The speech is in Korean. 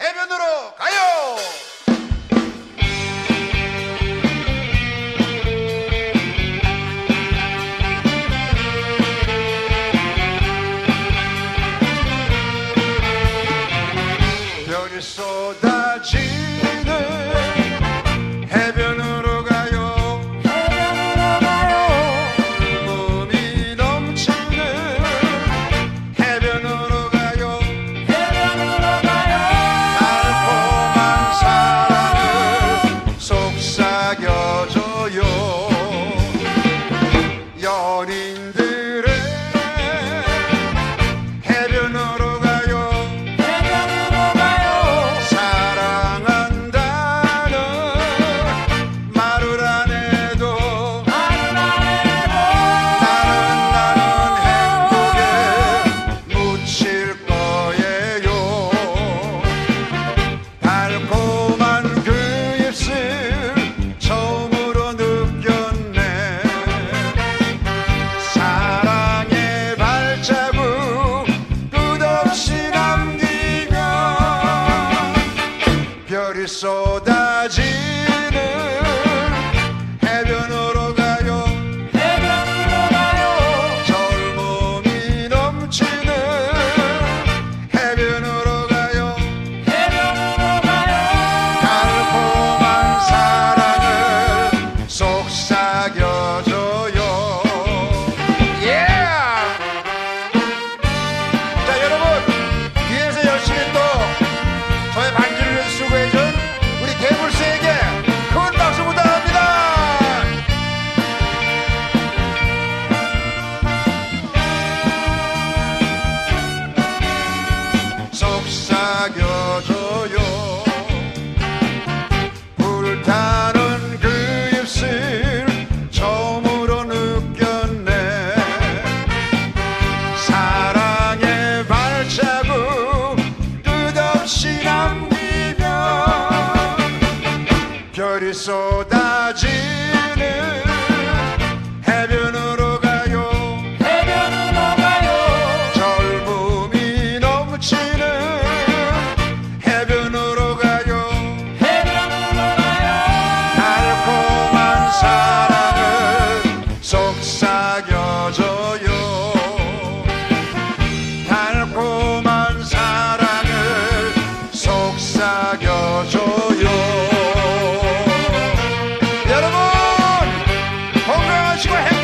해변으로 가요! 변일 속 I your saudade. 별이 쏟아지는 해변으로 가요. 해변으로 가요. 젊음이 넘치는 해변으로 가요. 해변으로 가요. 달콤한 사랑은 속삭여줘요. 달콤한 사랑을 속삭여줘요. Put your hands